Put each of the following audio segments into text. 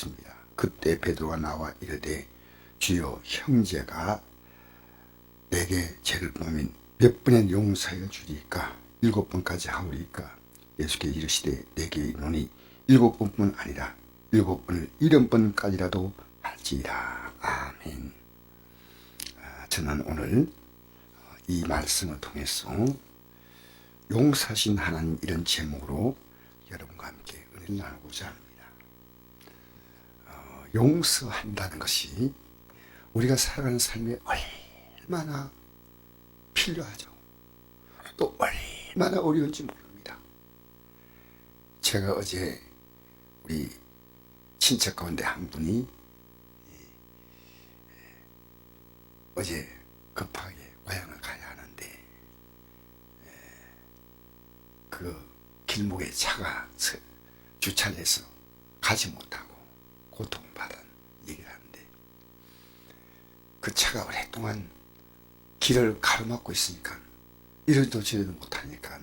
했습니다. 그때 베드로가 나와 이르되 주여 형제가 내게 죄를 범하면 몇 번의 용서하여 주리까 일곱 번까지 하오리까 예수께 이르시되 내게 이르노니 일곱 번뿐 아니라 일곱 번을 일흔 번까지라도 할지라 아멘 아, 저는 오늘 이 말씀을 통해서 용사신 하나님 이런 제목으로 여러분과 함께 은혜를 나누고자 합니다. 어, 용서한다는 것이 우리가 살아가는 삶에 얼마나 필요하죠. 또 얼마나 어려운지 모릅니다. 제가 어제 우리 친척 가운데 한 분이 어제 급하게 와양을 가야 하는데 그 길목에 차가 서- 주차를 해서 가지 못하고 고통받은 얘기를 하는데 그 차가 오랫동안 길을 가로막고 있으니까 이러도 저러도 못하니까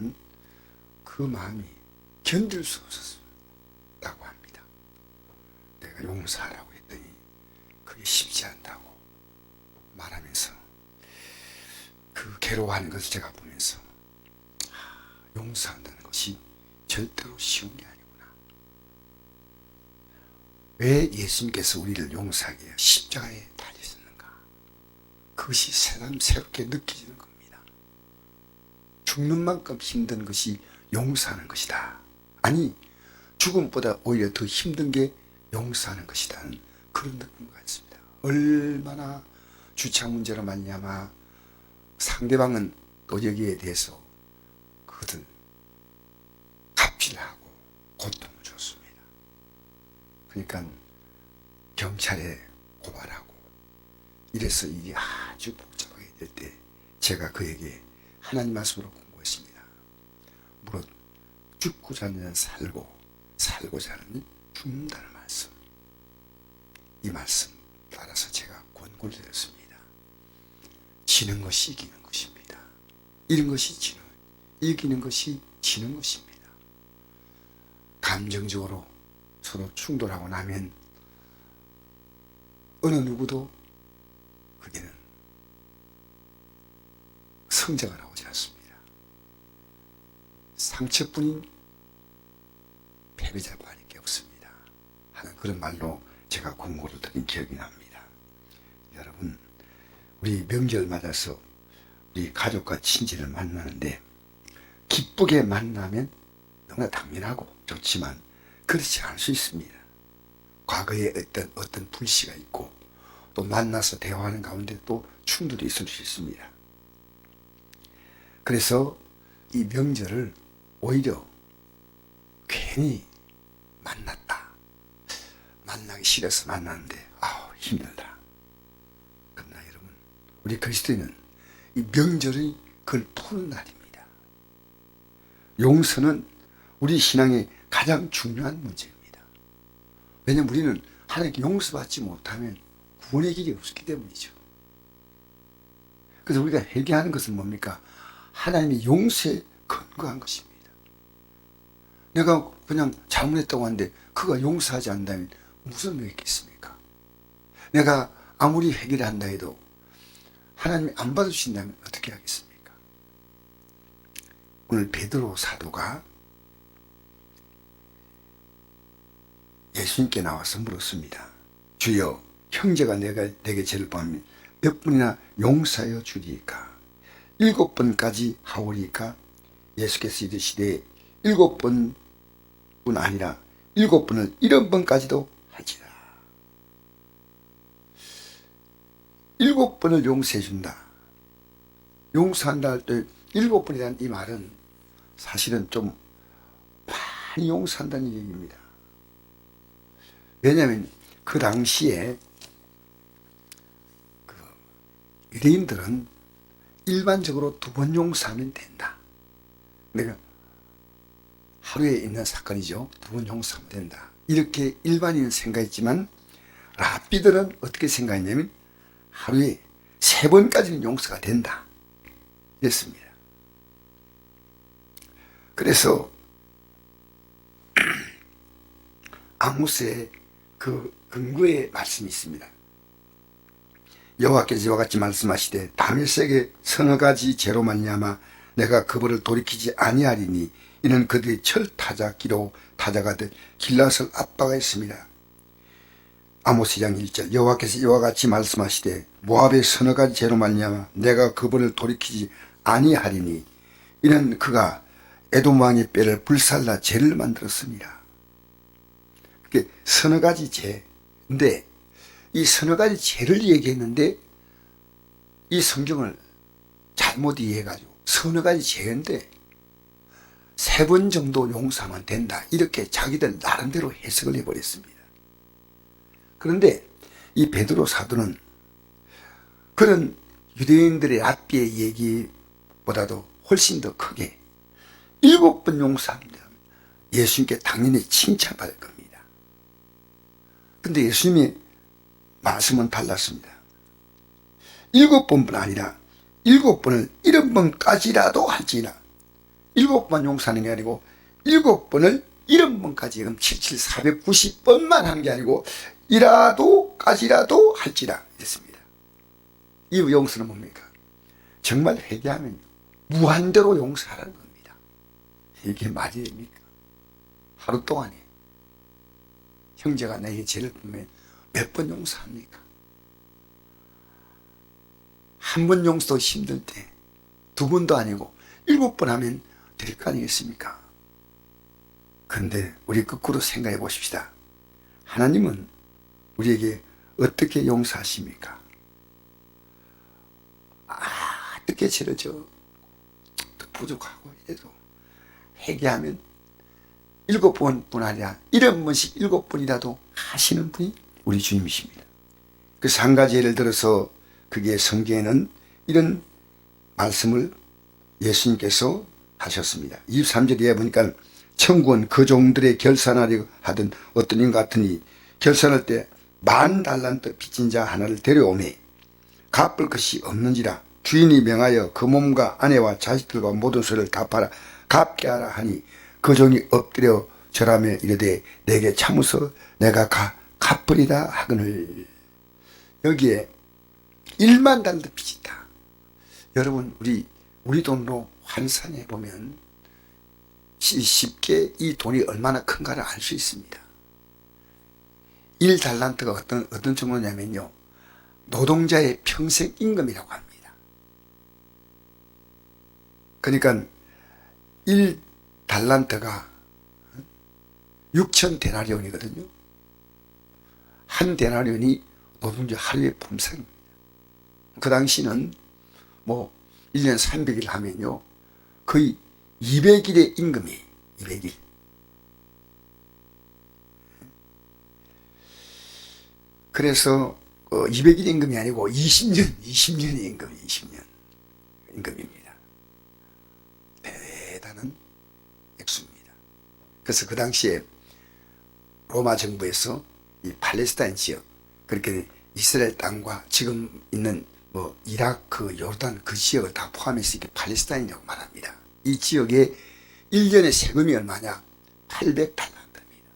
그 마음이 견딜 수 없었다고 합니다. 내가 용서하라고 했더니 그게 쉽지 않다고 말하면서 그 괴로워하는 것을 제가 보면서 아, 용서한다는 것이 절대로 쉬운 게 아니구나. 왜 예수님께서 우리를 용서하게? 십자가에 달리셨는가? 그것이 새삼스럽게 느껴지는 겁니다. 죽는 만큼 힘든 것이 용서하는 것이다. 아니, 죽음보다 오히려 더 힘든 게 용서하는 것이라는 그런 느낌 같습니다. 얼마나 주차 문제로 말미암아 상대방은 또 여기에 대해서 그것을 갑질하고 고통을 줬습니다. 그러니까 경찰에 고발하고 이래서 일이 아주 복잡하게 될 때 제가 그에게 하나님 말씀으로 공부했습니다. 무릇 죽고자 하는 자는 살고 하는 자는 죽는다는 말씀. 이 말씀 따라서 제가 권고를 드렸습니다. 지는 것이 이기는 것입니다. 이런 것이 지는, 이기는 것이 지는 것입니다. 감정적으로 서로 충돌하고 나면 어느 누구도 그게는 성자가 나오지 않습니다. 상처뿐인 패배자밖에 없습니다. 하는 그런 말로 제가 공고를 드린 기억이 납니다. 여러분, 우리 명절 맞아서 우리 가족과 친지를 만나는데 기쁘게 만나면 너무나 당연하고 좋지만 그렇지 않을 수 있습니다. 과거에 어떤 어떤 불씨가 있고 또 만나서 대화하는 가운데 또 충돌이 있을 수 있습니다. 그래서 이 명절을 오히려 괜히 만났다. 만나기 싫어서 만났는데 아우 힘들다. 그러나 여러분 우리 그리스도인은 이 명절이 그걸 푸는 날입니다. 용서는 우리 신앙의 가장 중요한 문제입니다. 왜냐하면 우리는 하나님께 용서받지 못하면 구원의 길이 없기 때문이죠. 그래서 우리가 회개하는 것은 뭡니까? 하나님의 용서에 근거한 것입니다. 내가 그냥 잘못했다고 하는데 그가 용서하지 않는다면 무슨 의미가 있겠습니까? 내가 아무리 회개를 한다 해도 하나님이 안 받으신다면 어떻게 하겠습니까? 오늘 베드로 사도가 예수님께 나와서 물었습니다. 주여, 형제가 내가 내게 죄를 범하면 몇 번이나 용서하여 주리까? 일곱 번까지 하오리까? 예수께서 이르시되 일곱 번뿐 아니라 일곱 번을 일흔 번까지도 하지라. 일곱 번을 용서해 준다. 용서한다 할 때 일곱 번이라는 이 말은 사실은 좀 많이 용서한다는 얘기입니다. 왜냐하면 그 당시에 그 유대인들은 일반적으로 두 번 용서하면 된다. 내가 하루에 있는 사건이죠. 두 번 용서하면 된다. 이렇게 일반인은 생각했지만 라비들은 어떻게 생각했냐면 하루에 세 번까지는 용서가 된다. 이랬습니다. 그래서 앙무스의 그 근거의 말씀이 있습니다. 여호와께서 이와 같이 말씀하시되 다윗에게 서너 가지 죄로 말미암아 내가 그벌을 돌이키지 아니하리니 이는 그들이 철 타작기로 타작하듯 길라설 압박하였습니다. 아모스 2장 1절 여호와께서 이와 같이 말씀하시되 모압의 서너 가지 죄로 말미암아 내가 그분을 돌이키지 아니하리니 이는 그가 에돔 왕의 뼈를 불살라 죄를 만들었습니다. 그 서너 가지 죄인데 이 서너 가지 죄를 얘기했는데 이 성경을 잘못 이해해가지고 서너 가지 죄인데 세 번 정도 용서하면 된다 이렇게 자기들 나름대로 해석을 해버렸습니다. 그런데 이 베드로 사도는 그런 유대인들의 앞비의 얘기보다도 훨씬 더 크게 일곱 번 용서합니다. 예수님께 당연히 칭찬받을 겁니다. 근데 예수님의 말씀은 달랐습니다. 일곱 번뿐 아니라 일곱 번을 일흔 번까지라도 할지라 일곱 번 용서하는 게 아니고 일곱 번을 일흔 번까지 그럼 77, 490번만 하는 게 아니고 이라도까지라도 할지라 이랬습니다. 이 용서는 뭡니까? 정말 회개하면 무한대로 용서하라는 겁니다. 이게 말이 됩니까? 하루 동안에 형제가 내게 죄를 보면 몇 번 용서합니까? 한 번 용서도 힘들 때 두 번도 아니고 일곱 번 하면 될 거 아니겠습니까? 그런데 우리 거꾸로 생각해 보십시다. 하나님은 우리에게 어떻게 용서하십니까? 아, 어떻게 저 부족하고 해도 회개하면 일곱 번뿐 아니라 일흔 번씩 일곱 번이라도 하시는 분이 우리 주님이십니다. 그래서 한 가지 예를 들어서 그게 성경에는 이런 말씀을 예수님께서 하셨습니다. 23절에 보니까 천국은 그 종들의 결산하려 하던 어떤 인 같으니 결산할 때 만 달란트 빚진 자 하나를 데려오매 갚을 것이 없는지라 주인이 명하여 그 몸과 아내와 자식들과 모든 소를 갚아라 갚게 하라 하니 그 종이 엎드려 절하며 이르되 내게 참으서 내가 가, 갚으리다 하거늘 여기에 1만 달러 빚이 다 여러분 우리 우리 돈으로 환산해 보면 쉽게 이 돈이 얼마나 큰가를 알 수 있습니다. 1달란트가 어떤, 어떤 정도냐면요. 노동자의 평생 임금이라고 합니다. 그러니까 1달란트가 6천 데나리온이거든요. 한 데나리온이 노동자 하루의 품삯입니다. 그 당시는 뭐 1년 300일 하면요. 거의 200일의 임금이 200일. 그래서 어, 200일 임금이 아니고 20년, 20년의 임금이 20년 임금입니다. 대단한 액수입니다. 그래서 그 당시에 로마 정부에서 이 팔레스타인 지역 그렇게 이스라엘 땅과 지금 있는 뭐 이라크, 요르단 그 지역을 다 포함해서 이게 팔레스타인이라고 말합니다. 이 지역에 1년의 세금이 얼마냐? 800달란트입니다.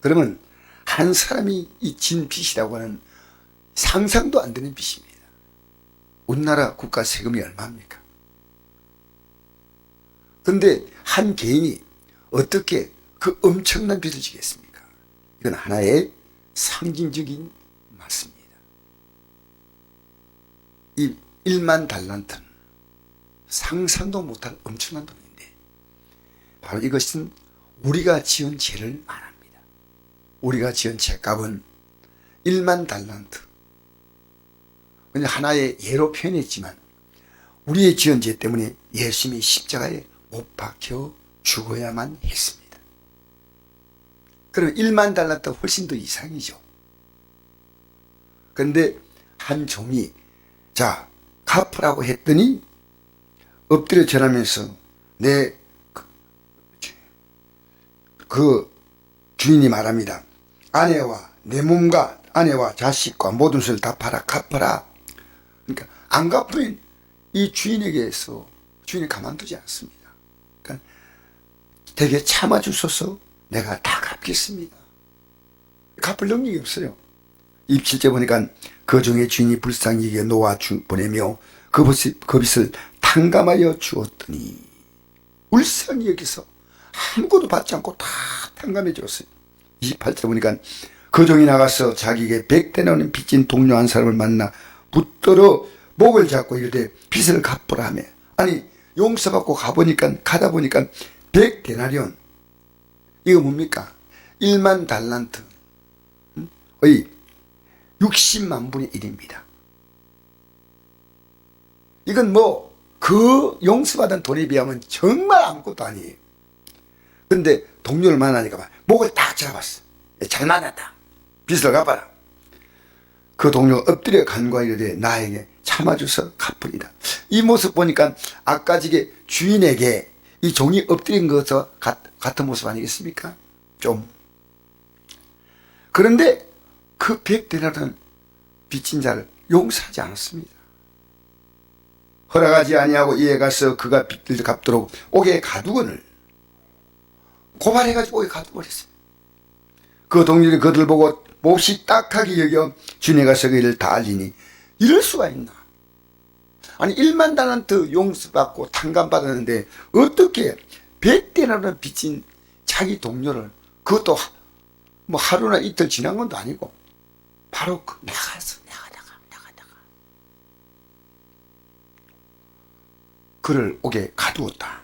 그러면 한 사람이 이 진 빚이라고 하는 상상도 안 되는 빚입니다. 우리나라 국가 세금이 얼마입니까? 그런데 한 개인이 어떻게 그 엄청난 빚을 지겠습니까? 이건 하나의 상징적인 말씀입니다. 이 1만 달란트는 상상도 못할 엄청난 돈인데 바로 이것은 우리가 지은 죄를 말합니다. 우리가 지은 죄값은 1만 달란트. 하나의 예로 표현했지만 우리의 지은 죄 때문에 예수님이 십자가에 못 박혀 죽어야만 했습니다. 그럼 1만 달란트 훨씬 더 이상이죠. 그런데 한 종이 자 갚으라고 했더니 엎드려 절하면서 내 그 주인이 말합니다. 아내와 내 몸과 아내와 자식과 모든 것을 다 팔아 갚아라. 그러니까 안 갚으면 이 주인에게서 주인이 가만두지 않습니다. 그러니까 되게 참아주소서 내가 다 갚겠습니다. 갚을 능력이 없어요. 입칠제 보니까 그 중에 주인이 불쌍히게 놓아 주, 보내며 그그 빚을 탕감하여 주었더니 울상이 여기서 아무것도 받지 않고 다 탕감해 줬어요. 28절 보니까 그 종이 나가서 자기에게 백대나는 빚진 동료 한 사람을 만나 붙들어 목을 잡고 이르되 빚을 갚으라 하며 아니 용서받고 가보니까 가다 보니까 백대나리온 이거 뭡니까? 1만 달란트 의 60만 분의 1입니다. 이건 뭐 그 용서받은 돈에 비하면 정말 아무것도 아니에요. 근데 동료를 만나니까 막 목을 딱 잡았어. 잘 만났다. 빚을 갚아라. 그 동료가 엎드려 간과하되 나에게 참아줘서 갚으리라. 이 모습 보니까 아까 지게 주인에게 이 종이 엎드린 것과 같, 같은 모습 아니겠습니까? 좀. 그런데 그 백대라는 빚진 자를 용서하지 않았습니다. 허락하지 아니하고 이에 가서 그가 빚을 갚도록 옥에 가두건을 고발해가지고 옥에 가둬버렸어요. 그 동료들이 그들 보고 몹시 딱하게 여겨 주님에 가서 그 일을 다 알리니 이럴 수가 있나? 아니 1만 달란트 용서받고 탕감받았는데 어떻게 100대라는 빚진 자기 동료를 그것도 하- 뭐 하루나 이틀 지난 것도 아니고 바로 그 나가서 나가 나가 나가 나가 그를 옥에 가두었다.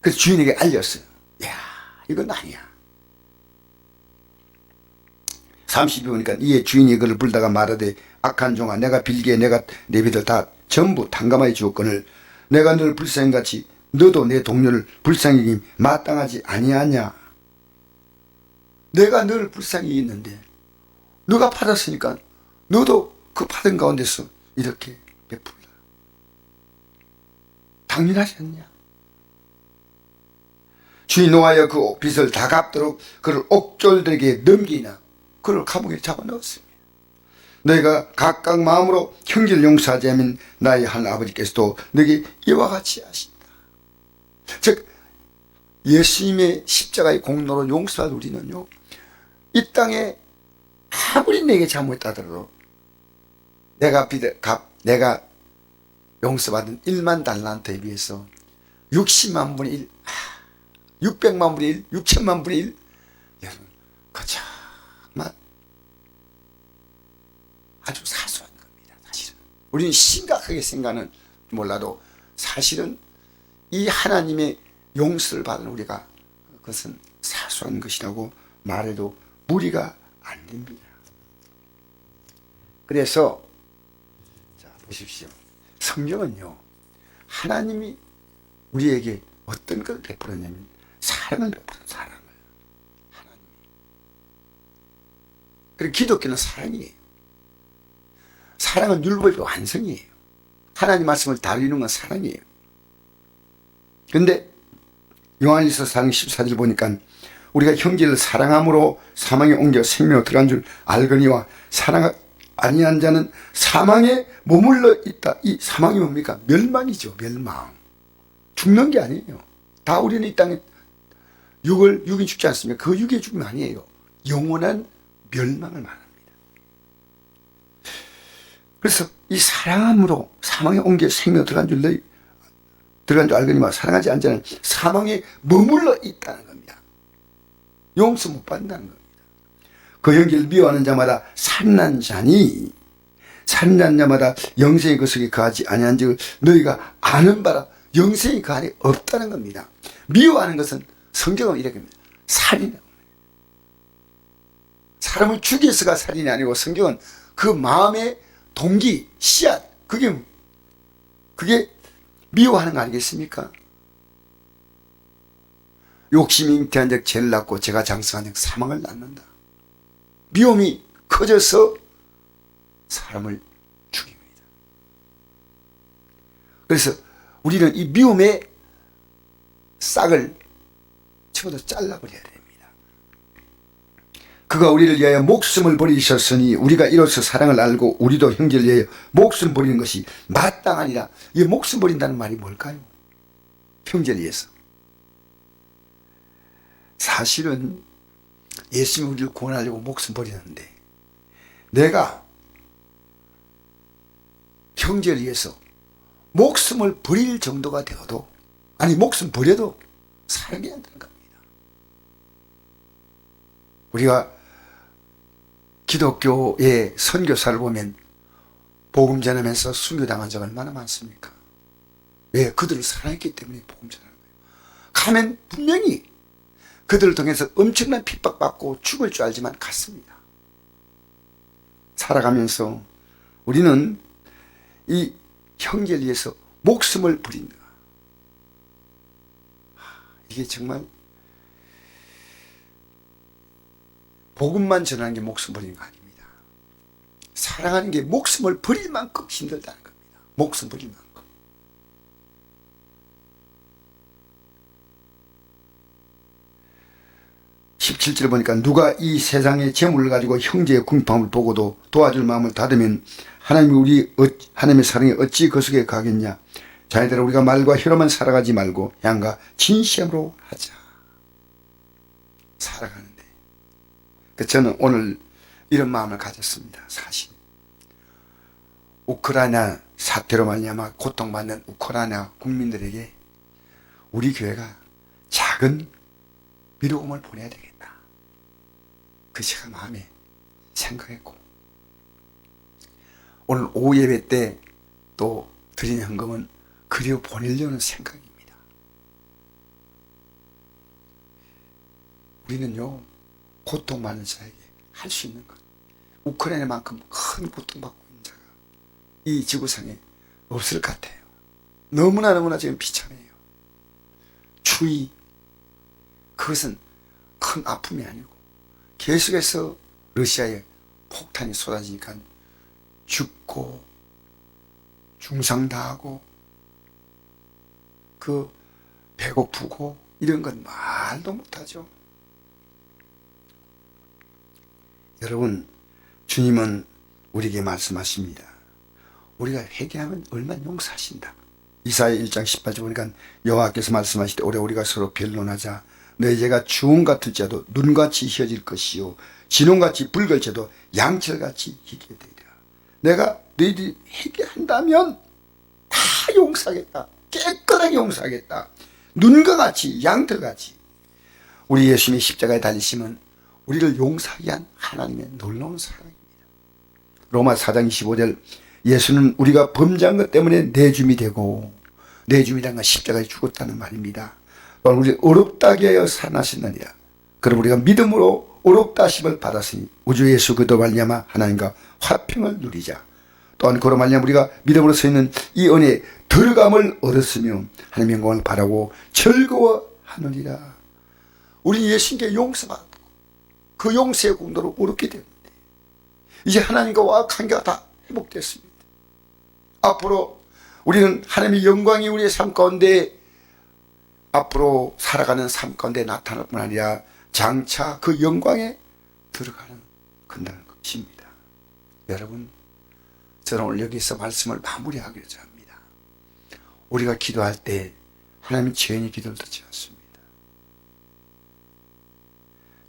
그래서 주인에게 알렸어요. 야 이건 아니야. 30이 오니까 이에 주인이 그를 불다가 말하되 악한 종아 내가 빌기에 내가 내 빚을 다 전부 탕감하여 주었거늘 내가 늘 불쌍히같이 너도 내 동료를 불쌍히 마땅하지 아니하냐 내가 늘 불쌍히 있는데 너가 받았으니까 너도 그 받은 가운데서 이렇게 베풀라 당연하지 않냐 주인 노하여 그 빚을 다 갚도록 그를 옥졸들에게 넘기나 그를 감옥에 잡아넣었습니다. 너희가 각각 마음으로 형제를 용서하지 않으면 나의 한 아버지께서도 너에게 이와 같이 하신다. 즉 예수님의 십자가의 공로로 용서한 우리는요 이 땅에 아무리 내게 잘못했다더라도 내가 비대, 값, 내가 용서받은 1만 달란트에 비해서 60만 분의 1, 600만 분의 1, 6천만 분의 1 여러분 그 정말 아주 사소한 겁니다 사실은. 우리는 심각하게 생각하는 몰라도 사실은 이 하나님의 용서를 받은 우리가 그것은 사소한 것이라고 말해도 무리가 안 됩니다. 그래서 자 보십시오. 성경은요 하나님이 우리에게 어떤 걸 베풀었냐면 사랑을 베풀은 사랑을. 하나님이. 그리고 기독교는 사랑이에요. 사랑은 율법의 완성이에요. 하나님 말씀을 다루는 건 사랑이에요. 근데 요한일서 4장 14절 보니까 우리가 형제를 사랑함으로 사망에 옮겨 생명으로 들어간 줄 알거니와 사랑 아니한 자는 사망에 머물러 있다. 이 사망이 뭡니까? 멸망이죠. 멸망. 죽는 게 아니에요. 다 우리는 이 땅에 육을 육이 죽지 않습니까? 그 육의 죽음 아니에요. 영원한 멸망을 말합니다. 그래서 이 사랑함으로 사망에 옮겨 생명 들어간 줄 들어간 줄 알거니와 사랑하지 않는 자는 사망에 머물러 있다는 겁니다. 용서 못 받는다는 겁니다. 그 연기를 미워하는 자마다 산난 자니 산난 자마다 영생의 그 속에 거하지 아니한 즉 너희가 아는 바라 영생이 그 안에 없다는 겁니다. 미워하는 것은 성경은 이렇게 합니다. 살인입니다. 사람을 죽여서가 살인이 아니고 성경은 그 마음의 동기, 씨앗, 그게, 그게 미워하는 거 아니겠습니까? 욕심이 잉태한 적 죄를 낳고 제가 장성한 적 사망을 낳는다. 미움이 커져서 사람을 죽입니다. 그래서 우리는 이 미움의 싹을 집어서 잘라버려야 됩니다. 그가 우리를 위하여 목숨을 버리셨으니 우리가 이로써 사랑을 알고 우리도 형제를 위하여 목숨 버리는 것이 마땅하니라. 이 목숨 버린다는 말이 뭘까요? 형제를 위해서. 사실은 예수님이 우리를 구원하려고 목숨 버리는데 내가 형제를 위해서 목숨을 버릴 정도가 되어도 아니 목숨 버려도 살게 안 되는 겁니다. 우리가 기독교의 선교사를 보면 복음 전하면서 순교당한 적 얼마나 많습니까? 왜? 그들을 사랑했기 때문에 복음 전하는 거예요. 가면 분명히 그들을 통해서 엄청난 핍박받고 죽을 줄 알지만 갔습니다. 살아가면서 우리는 이 형제를 위해서 목숨을 부린다. 이게 정말 복음만 전하는 게 목숨 버리는 거 아닙니다. 사랑하는 게 목숨을 버릴 만큼 힘들다는 겁니다. 목숨 버릴 만 큼. 십칠 절 보니까 누가 이 세상의 재물을 가지고 형제의 궁핍함을 보고도 도와줄 마음을 닫으면 하나님이 우리 어, 하나님의 사랑이 어찌 그 속에 가겠냐 자녀들아 우리가 말과 혀로만 살아가지 말고 양과 진심으로 하자 살아가는데 그 저는 오늘 이런 마음을 가졌습니다 사실 우크라이나 사태로 말미암아 고통받는 우크라이나 국민들에게 우리 교회가 작은 미로움을 보내야 되겠다. 그 시간 마음에 생각했고 오늘 오후 예배 때 또 드린 현금은 그리워 보내려는 생각입니다. 우리는요 고통 많은 자에게 할 수 있는 것 우크라이나만큼 큰 고통받고 있는 자가 이 지구상에 없을 것 같아요. 너무나 너무나 지금 비참해요. 추위 그것은 큰 아픔이 아니고 계속해서 러시아에 폭탄이 쏟아지니까 죽고 중상당하고 그 배고프고 이런 건 말도 못하죠. 여러분 주님은 우리에게 말씀하십니다. 우리가 회개하면 얼마나 용서하신다. 이사야 1장 18절 보니까 여호와께서 말씀하실 때 올해 우리가 서로 변론하자 너희 죄가 주홍 같을지라도 눈같이 희어질 것이요. 진홍같이 붉을지라도 양철같이 희게 되리라. 내가 너희들이 회개한다면 다 용서하겠다. 깨끗하게 용서하겠다. 눈과 같이 양털같이. 우리 예수님이 십자가에 달리심은 우리를 용서하게 한 하나님의 놀라운 사랑입니다. 로마 4장 25절 예수는 우리가 범죄한 것 때문에 내줌이 되고 내줌이란 건 십자가에 죽었다는 말입니다. 우리 어렵다게 하여 살아나셨느니라. 그럼 우리가 믿음으로 어렵다 하심을 받았으니 우주 예수 그도 말미암아 하나님과 화평을 누리자. 또한 그로 말미암아 우리가 믿음으로 서 있는 이 은혜에 들감을 얻었으며 하나님의 영광을 바라고 즐거워하느니라. 우리 예수님께 용서받고 그 용서의 공도로 어렵게 되는데 이제 하나님과 와 관계가 다 회복됐습니다. 앞으로 우리는 하나님의 영광이 우리의 삶 가운데 앞으로 살아가는 삶 가운데 나타날 뿐 아니라 장차 그 영광에 들어가는 그날 것입니다. 여러분, 저는 오늘 여기서 말씀을 마무리하고자 합니다. 우리가 기도할 때 하나님 죄인이 기도를 듣지 않습니다.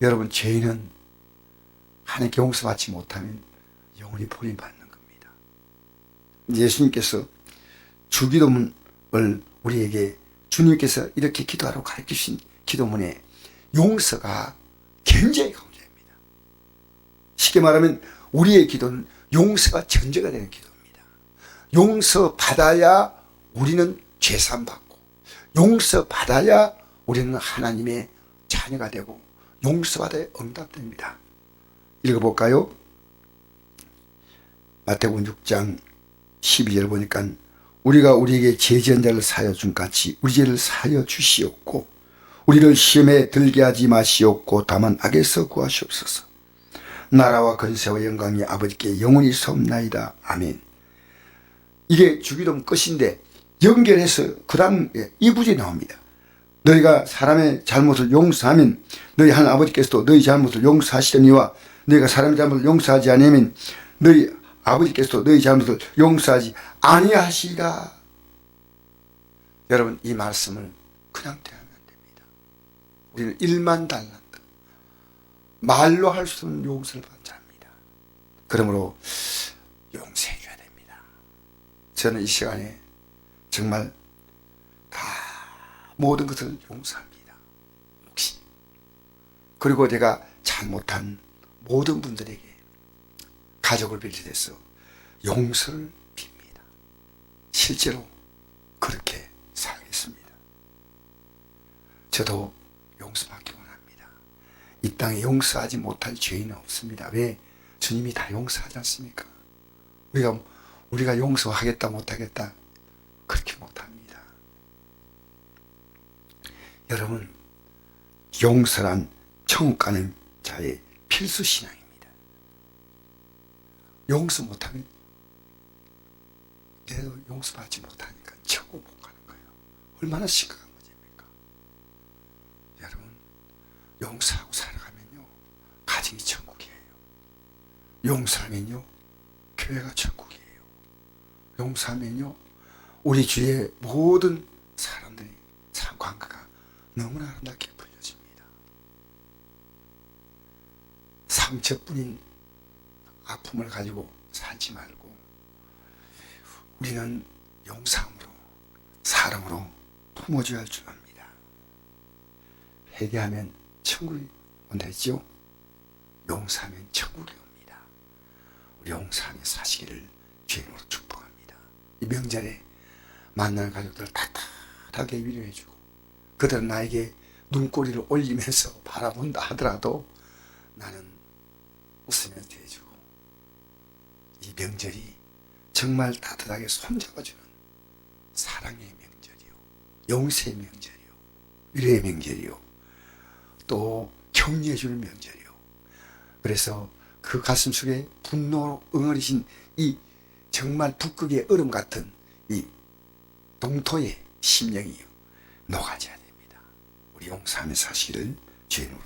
여러분, 죄인은 하나님께 용서받지 못하면 영원히 버림받는 겁니다. 예수님께서 주기도문을 우리에게 주님께서 이렇게 기도하라고 가르쳐 주신 기도문에 용서가 굉장히 강조합니다. 쉽게 말하면 우리의 기도는 용서가 전제가 되는 기도입니다. 용서 받아야 우리는 죄산 받고 용서 받아야 우리는 하나님의 자녀가 되고 용서 받아야 응답됩니다. 읽어볼까요? 마태복음 6장 12절 보니까 우리가 우리에게 죄지은 자를 사여 준 같이 우리 죄를 사여 주시옵고 우리를 시험에 들게 하지 마시옵고 다만 악에서 구하시옵소서. 나라와 건세와 영광이 아버지께 영원히 섬나이다. 아멘. 이게 주기도문 끝인데 연결해서 그 다음 이 구절이 나옵니다. 너희가 사람의 잘못을 용서하면 너희 하는 아버지께서도 너희 잘못을 용서하시려니와 너희가 사람의 잘못을 용서하지 않으면 너희 아버지께서도 너희 잘못을 용서하지 아니하시리라. 여러분 이 말씀을 그냥 대하면 안 됩니다. 우리는 일만 달란트 말로 할 수 없는 용서를 받자 합니다. 그러므로 용서해 줘야 됩니다. 저는 이 시간에 정말 다 모든 것을 용서합니다. 혹시 그리고 제가 잘못한 모든 분들에게 가족을 비롯해서 용서를 빕니다. 실제로 그렇게 살겠습니다. 저도 용서받기 원합니다. 이 땅에 용서하지 못할 죄인은 없습니다. 왜? 주님이 다 용서하지 않습니까? 우리가 우리가 용서하겠다 못하겠다 그렇게 못합니다. 여러분 용서란 천국 가는 자의 필수 신앙입니다. 용서 못하면 내도 용서받지 못하니까 천국 못 가는 거예요. 얼마나 심각한 문제입니까? 여러분 용서하고 살아가면요 가정이 천국이에요. 용서하면요 교회가 천국이에요. 용서하면요 우리 주위의 모든 사람들이 참 관계가 너무나 아름답게 풀려집니다. 상처뿐인 아픔을 가지고 살지 말고 우리는 용서함으로 사랑으로 품어줘야 할 줄 압니다. 회개하면 천국이 온다 했죠? 용서하면 천국이 옵니다. 우리 용서하며 사시기를 주님으로 축복합니다. 이 명절에 만난 가족들 따뜻하게 위로해주고 그들은 나에게 눈꼬리를 올리면서 바라본다 하더라도 나는 웃으면서 대해주고 이 명절이 정말 따뜻하게 손잡아주는 사랑의 명절이요. 용서의 명절이요. 위로의 명절이요. 또 격려해주는 명절이요. 그래서 그 가슴 속에 분노로 응어리신 이 정말 북극의 얼음 같은 이 동토의 심령이 녹아져야 됩니다. 우리 용서하며 사시기를 주님으로